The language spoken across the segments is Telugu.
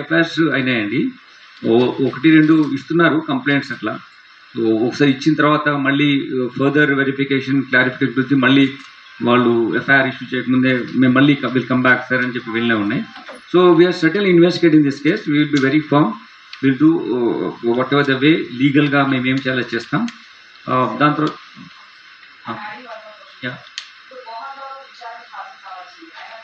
ఎఫ్ఐఆర్స్ అయినాయండి. ఒకటి రెండు ఇస్తున్నారు కంప్లైంట్స్ అట్లా. ఒకసారి ఇచ్చిన తర్వాత మళ్ళీ ఫర్దర్ వెరిఫికేషన్ క్లారిఫికేషన్ గురించి మళ్ళీ వాళ్ళు ఎఫ్ఐఆర్ ఇష్యూ చేయకముందే మేము మళ్ళీ విల్ కమ్ బ్యాక్ సార్ అని చెప్పి వెళ్ళినా ఉన్నాయి. So we are still investigating this case will be very firm will do whatever the way లీగల్గా మేము ఏం చేయాలో చేస్తాం. Uh, దాని తర్వాత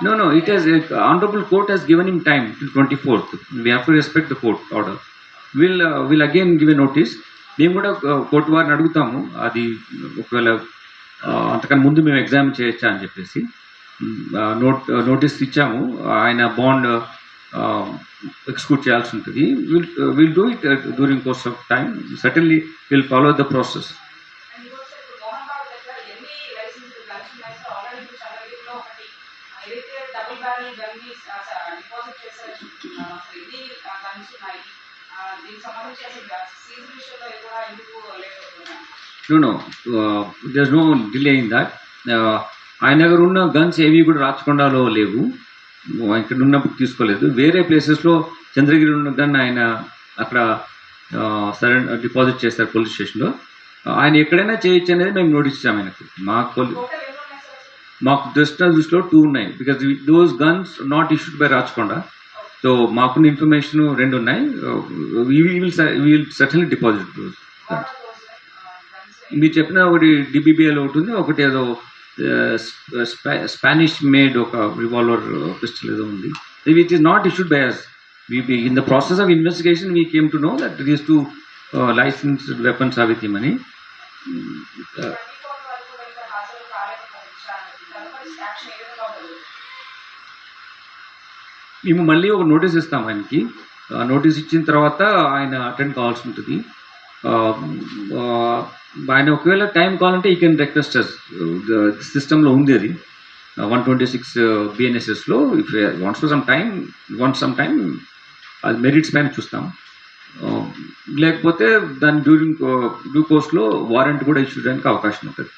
No, no, it has, uh, Honorable Court has given him time till 24th. We have to respect the court order. We'll, uh, we'll again give a notice. మేము కూడా కోర్టు వారిని అడుగుతాము అది ఒకవేళ అంతకన్నా ముందు మేము ఎగ్జామ్ చేయొచ్చా అని చెప్పేసి నోట్ నోటీస్ ఇచ్చాము ఆయన బాండ్ ఎక్స్క్యూట్ చేయాల్సి ఉంటుంది will will do it during course of time certainly will follow the process license guns ఉన్నాయి సార్ ఆల్రెడీ ఇప్పుడు చంద్రగిరిలో ఒకటి. ఆ, ఏదైతే డబుల్ బ్యారల్ గన్ని డిపాజిట్ చేశారని చెప్తున్నాను అసలు ఎన్ని గన్స్ ఉన్నాయి ఆ, దీనికి సంబంధించి అసలు సీజ్ విషయంలో కూడా ఎందుకు లేకపోతున్నాను no no there no delay in that ఆయన దగ్గర ఉన్న గన్స్ ఏవి కూడా రాచకొండలో లేవు. ఇక్కడ ఉన్నప్పుడు తీసుకోలేదు. వేరే ప్లేసెస్లో చంద్రగిరి ఉన్న గన్ ఆయన అక్కడ సరెండ్ డిపాజిట్ చేస్తారు పోలీస్ స్టేషన్లో. ఆయన ఎక్కడైనా చేయొచ్చు అనేది మేము నోటీస్ ఇచ్చాము ఆయనకు. మా పోలీ టోటల్ ఎన్ని ఉన్నాయి సార్ అసలు? మాకు దృష్టి దృష్టిలో టూ ఉన్నాయి. Because those guns not issued by Rachakonda so మాకున్న ఇన్ఫర్మేషన్ రెండు ఉన్నాయి. Uh, will certainly deposit those What మీరు చెప్పిన ఒకటి డిబిబిఎల్ ఒకటి ఉంది. ఒకటి ఏదో స్పానిష్ మేడ్ ఒక రివాల్వర్ పిస్టల్ ఏదో ఉంది. Which is not issued by us in the process of investigation we came to know that these two licensed weapons are with అని. మేము మళ్ళీ ఒక నోటీస్ ఇస్తాం ఆయనకి. నోటీస్ ఇచ్చిన తర్వాత ఆయన అటెండ్ కావాల్సి ఉంటుంది. ఆయన ఒకవేళ టైం కావాలంటే ఈ కెన్ రిక్వెస్ట్ సిస్టంలో ఉంది అది. One twenty six బిఎన్ఎస్ఎస్లో if wants some time want some time అది మెరిట్స్ పైన చూస్తాం. లేకపోతే దాని డ్యూరింగ్ డ్యూ కోర్స్లో వారెంట్ కూడా ఇష్యూ చేయడానికి అవకాశం ఉంటుంది.